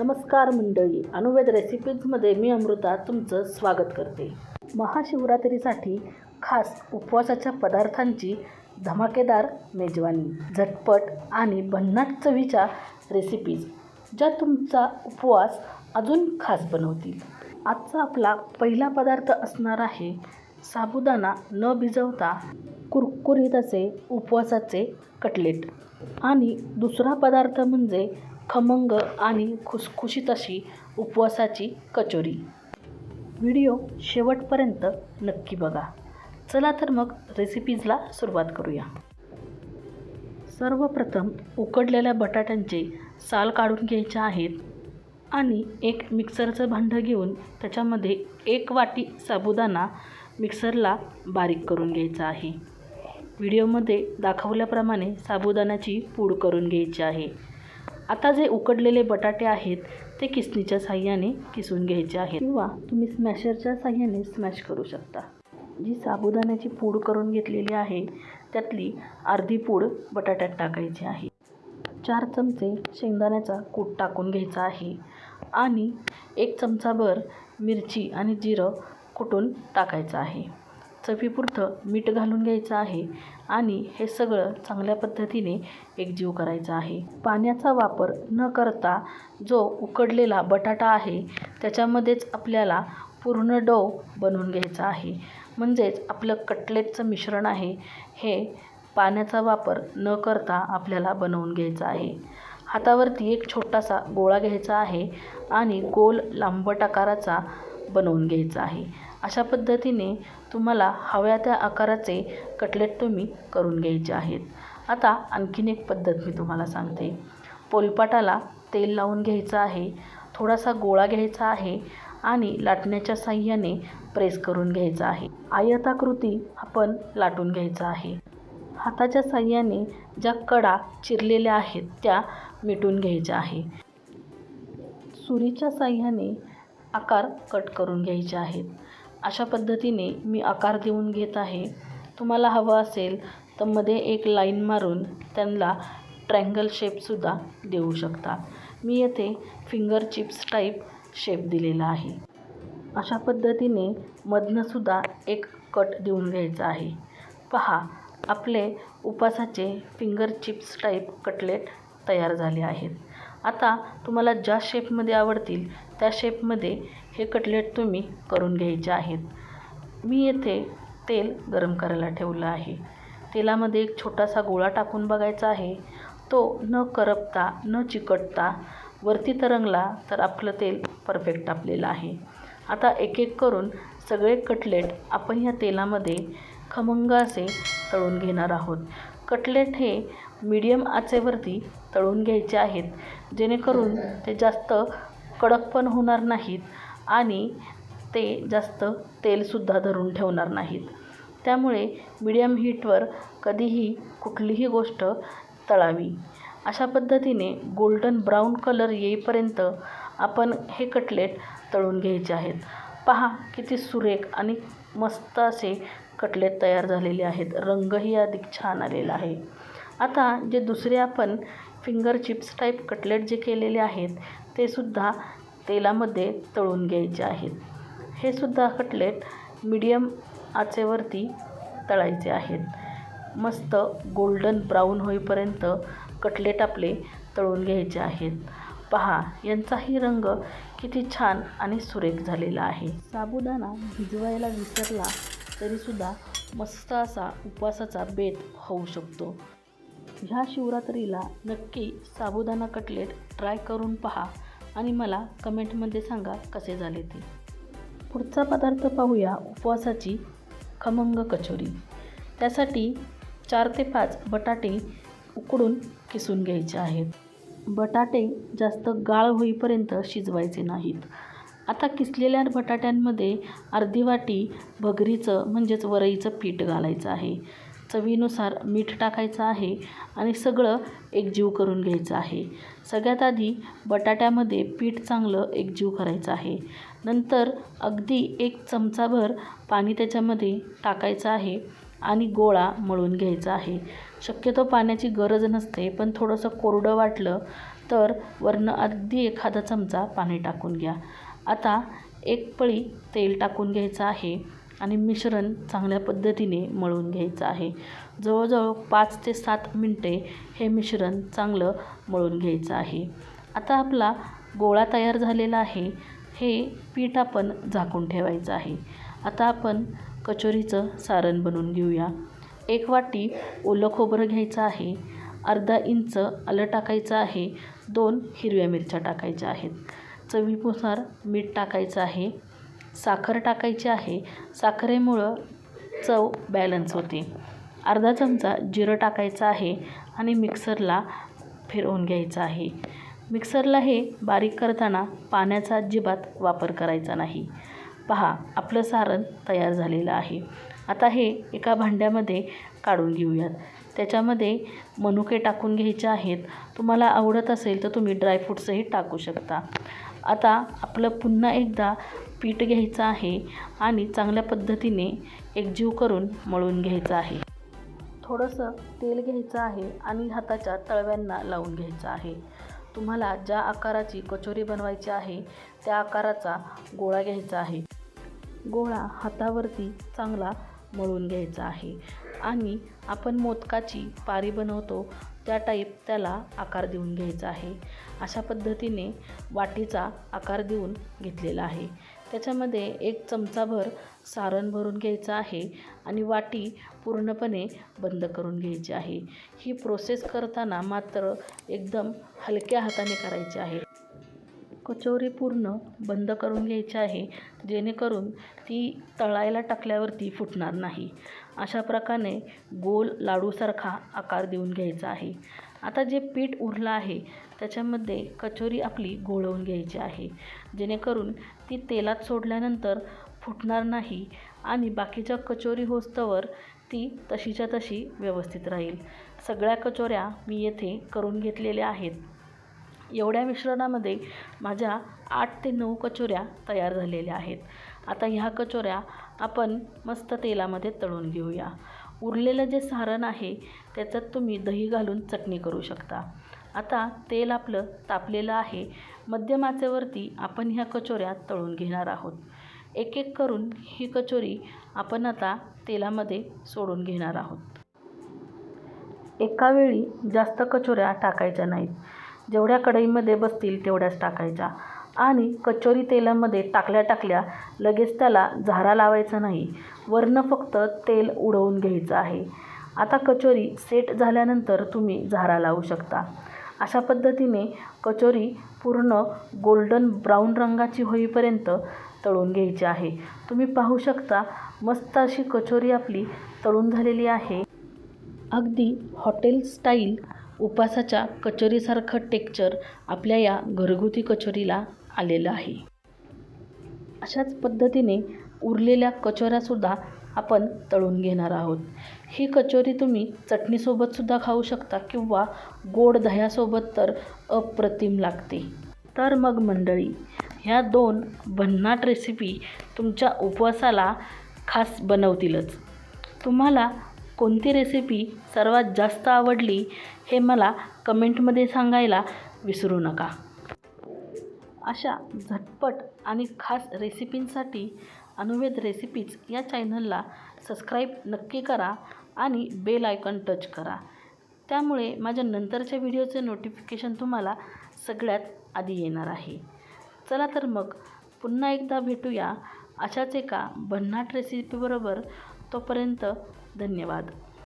नमस्कार मंडळी. अनुवेद रेसिपीजमध्ये मी अमृता तुमचं स्वागत करते. महाशिवरात्रीसाठी खास उपवासाच्या पदार्थांची धमाकेदार मेजवानी झटपट आणि भन्नाट चवीच्या रेसिपीज ज्या तुमचा उपवास अजून खास बनवतील. आजचा आपला पहिला पदार्थ असणार आहे साबुदाणा न भिजवता कुरकुरीत असे उपवासाचे कटलेट. आणि दुसरा पदार्थ म्हणजे खमंग आणि खुसखुशीत अशी उपवासाची कचोरी. व्हिडिओ शेवटपर्यंत नक्की बघा. चला तर मग रेसिपीजला सुरुवात करूया. सर्वप्रथम उकडलेल्या बटाट्यांचे साल काढून घ्यायचे आहेत आणि एक मिक्सरचं भांडं घेऊन त्याच्यामध्ये एक वाटी साबुदाणा मिक्सरला बारीक करून घ्यायचा आहे. व्हिडिओमध्ये दाखवल्याप्रमाणे साबुदाण्याची पूड करून घ्यायची आहे. आता जे उकडलेले बटाटे आहेत ते किसणीच्या साह्याने किसून घ्यायचे आहेत. किंवा तुम्ही स्मॅशरच्या साह्याने स्मॅश करू शकता. जी साबुदाण्याची पूड करून घेतलेली आहे त्यातली अर्धी पूड बटाट्यात टाकायची आहे. चार चमचे शेंगदाण्याचा कूट टाकून घ्यायचा आहे. आणि एक चमचाभर मिरची आणि जिरं कुटून टाकायचं आहे. चवीपुरतं मीठ घालून घ्यायचं आहे आणि हे सगळं चांगल्या पद्धतीने एकजीव करायचं आहे. पाण्याचा वापर न करता जो उकडलेला बटाटा आहे त्याच्यामध्येच आपल्याला पूर्ण डो बनवून घ्यायचा आहे. म्हणजेच आपलं कटलेटचं मिश्रण आहे हे पाण्याचा वापर न करता आपल्याला बनवून घ्यायचं आहे. हातावरती एक छोटासा गोळा घ्यायचा आहे आणि गोल लांबट आकाराचा बनवून घ्यायचा आहे. अशा पद्धतीने तुम्हाला हव्या त्या आकाराचे कटलेट तुम्ही करून घ्यायचे आहेत. आता आणखीन एक पद्धत मी तुम्हाला सांगते. पोलपाटाला तेल लावून घ्यायचं आहे थोडासा गोळा घ्यायचा आहे आणि लाटण्याच्या साह्याने प्रेस करून घ्यायचा आहे. आयताकृती आपण लाटून घ्यायचा आहे. हाताच्या साह्याने ज्या कडा चिरलेल्या आहेत त्या मिटून घ्यायच्या आहे. सुरीच्या साह्याने आकार कट करून घ्यायचे आहेत. अशा पद्धतीने मी आकार देऊन घेत आहे. तुम्हाला हवं असेल तर मध्ये एक लाईन मारून त्यांना ट्रँगल शेपसुद्धा देऊ शकता. मी येथे फिंगर चिप्स टाईप शेप दिलेला आहे. अशा पद्धतीने मधनंसुद्धा एक कट देऊन घ्यायचा आहे. पहा आपले उपासाचे फिंगर चिप्स टाईप कटलेट तयार झाले आहेत. आता तुम्हाला ज्या शेपमध्ये आवडतील त्या शेपमध्ये हे कटलेट तुम्ही करून घ्यायचे आहेत. मी येथे तेल गरम करायला ठेवलं आहे. तेलामध्ये एक छोटासा गोळा टाकून बघायचा आहे. तो न करपता न चिकटता वरती तरंगला तर आपलं तेल परफेक्ट तापलेलं आहे. आता एक एक करून सगळे कटलेट आपण या तेलामध्ये खमंग असे तळून घेणार आहोत. कटलेट हे मीडियम आचेवरती तळून घ्यायचे आहेत जेणेकरून ते जास्त कडक पण होणार नाहीत आणि ते जास्त तेलसुद्धा धरून ठेवणार नाहीत. त्यामुळे मीडियम हीटवर कधीही कुठलीही गोष्ट तळावी. अशा पद्धतीने गोल्डन ब्राऊन कलर येईपर्यंत आपण हे कटलेट तळून घ्यायचे आहेत. पहा किती सुरेख आणि मस्त असे कटलेट तयार झालेले आहेत. रंगही अधिक छान आलेला आहे. आता जे दुसरे आपण फिंगर चिप्स टाईप कटलेट जे केलेले आहेत ते सुद्धा तेलामध्ये तळून घ्यायचे आहेत. हे सुद्धा कटलेट मीडियम आचेवरती तळायचे आहेत. मस्त गोल्डन ब्राऊन होईपर्यंत कटलेट आपले तळून घ्यायचे आहेत. पहा यांचाही रंग किती छान आणि सुरेख झालेला आहे. साबुदाणा भिजवायला विसरला तरीसुद्धा मस्त असा उपवासाचा बेत होऊ शकतो. ह्या शिवरात्रीला नक्की साबुदाणा कटलेट ट्राय करून पहा. आणि मला कमेंटमध्ये सांगा कसे झाले ते. पुढचा पदार्थ पाहूया उपवासाची खमंग कचोरी. त्यासाठी चार ते पाच बटाटे उकडून किसून घ्यायचे आहेत. बटाटे जास्त गाळ होईपर्यंत शिजवायचे नाहीत. आता किसलेल्या बटाट्यांमध्ये अर्धी वाटी भगरीचं म्हणजेच वरईचं पीठ घालायचं आहे. चवीनुसार मीठ टाकायचं आहे आणि सगळं एकजीव करून घ्यायचं आहे. सगळ्यात आधी बटाट्यामध्ये पीठ चांगलं एकजीव करायचं आहे. नंतर अगदी एक चमचाभर पाणी त्याच्यामध्ये टाकायचं आहे आणि गोळा मळून घ्यायचा आहे. शक्यतो पाण्याची गरज नसते पण थोडंसं कोरडं वाटलं तर वरनं अगदी एखादा चमचा पाणी टाकून घ्या. आता एक पळी तेल टाकून घ्यायचं आहे. आणि मिश्रण चांगल्या पद्धतीने मळून घ्यायचं आहे. जवळजवळ पाच ते सात मिनटे हे मिश्रण चांगलं मळून घ्यायचं आहे. आता आपला गोळा तयार झालेला आहे. हे पीठ आपण झाकून ठेवायचं आहे. आता आपण कचोरीचं सारण बनवून घेऊया. एक वाटी ओलं खोबरं घ्यायचं आहे. अर्धा इंच आलं टाकायचं आहे. दोन हिरव्या मिरच्या टाकायच्या आहेत. चवीनुसार मीठ टाकायचं आहे. साखर टाकायची आहे. साखरेमुळं चव बॅलन्स होते. अर्धा चमचा जिरं टाकायचं आहे आणि मिक्सरला फिरवून घ्यायचं आहे. मिक्सरला हे बारीक करताना पाण्याचा अजिबात वापर करायचा नाही. पहा आपलं सारण तयार झालेलं आहे. आता हे एका भांड्यामध्ये काढून घेऊयात. त्याच्यामध्ये मनुके टाकून घ्यायचे आहेत. तुम्हाला आवडत असेल तर तुम्ही ड्रायफ्रूट्सही टाकू शकता. आता आपलं पुन्हा एकदा पीठ घ्यायचं आहे आणि चांगल्या पद्धतीने एकजीव करून मळून घ्यायचं आहे. थोडंसं तेल घ्यायचं आहे आणि हाताच्या तळव्यांना लावून घ्यायचं आहे. तुम्हाला ज्या आकाराची कचोरी बनवायची आहे त्या आकाराचा गोळा घ्यायचा आहे. गोळा हातावरती चांगला मळून घ्यायचा आहे. आणि आपण मोदकाची पारी बनवतो त्या टाईप त्याला आकार देऊन घ्यायचा आहे. अशा पद्धतीने वाटीचा आकार देऊन घेतलेला आहे. त्याच्यामध्ये एक चमचाभर सारण भरून घ्यायचं आहे आणि वाटी पूर्णपणे बंद करून घ्यायची आहे. ही प्रोसेस करताना मात्र एकदम हलक्या हाताने करायची आहे. कचोरी पूर्ण बंद करून घ्यायची आहे जेणेकरून ती तळायला टाकल्यावरती फुटणार नाही. अशा प्रकारे गोल लाडूसारखा आकार देऊन घ्यायचा आहे. आता जे पीठ उरलं आहे त्याच्यामध्ये कचोरी आपली गोळवून घ्यायची आहे जेणेकरून ती तेलात सोडल्यानंतर फुटणार नाही आणि बाकीच्या कचोरी होस्तवर ती तशीच्या तशी व्यवस्थित राहील. सगळ्या कचोऱ्या मी येथे करून घेतलेल्या आहेत. एवढ्या मिश्रणामध्ये माझ्या आठ ते नऊ कचोऱ्या तयार झालेल्या आहेत. आता ह्या कचोऱ्या आपण मस्त तेलामध्ये तळून घेऊया. उरलेलं जे सारण आहे त्याच्यात तुम्ही दही घालून चटणी करू शकता. आता तेल आपलं तापलेलं आहे. मध्यम आचेवरती आपण ह्या कचोऱ्या तळून घेणार आहोत. एक एक करून ही कचोरी आपण आता तेलामध्ये सोडून घेणार आहोत. एका वेळी जास्त कचोऱ्या टाकायच्या नाहीत. जेवढ्या कढईमध्ये बसतील तेवढ्याच टाकायच्या. आणि कचोरी तेलामध्ये टाकल्या टाकल्या लगेच त्याला झारा लावायचा नाही. वरनं फक्त तेल उडवून घ्यायचं आहे. आता कचोरी सेट झाल्यानंतर तुम्ही झारा लावू शकता. अशा पद्धतीने कचोरी पूर्ण गोल्डन ब्राऊन रंगाची होईपर्यंत तळून घ्यायची आहे. तुम्ही पाहू शकता मस्त अशी कचोरी आपली तळून झालेली आहे. अगदी हॉटेल स्टाईल उपासाच्या कचोरीसारखं टेक्चर आपल्या या घरगुती कचोरीला आलेलं आहे. अशाच पद्धतीने उरलेल्या कचोऱ्यासुद्धा आपण तळून घेणार आहोत. ही कचोरी तुम्ही चटणीसोबतसुद्धा खाऊ शकता किंवा गोड दह्यासोबत तर अप्रतिम लागते. तर मग मंडळी ह्या दोन भन्नाट रेसिपी तुमच्या उपवासाला खास बनवतीलच. तुम्हाला कोणती रेसिपी सर्वात जास्त आवडली हे मला कमेंटमध्ये सांगायला विसरू नका. अशा झटपट आणि खास रेसिपींसाठी अनुवेद रेसिपीज या चॅनलला सबस्क्राईब नक्की करा आणि बेल आयकॉन टच करा. त्यामुळे माझ्या नंतरच्या व्हिडिओचे नोटिफिकेशन तुम्हाला सगळ्यात आधी येणार आहे. चला तर मग पुन्हा एकदा भेटूया अशाच एका भन्नाट रेसिपीबरोबर तोपर्यंत धन्यवाद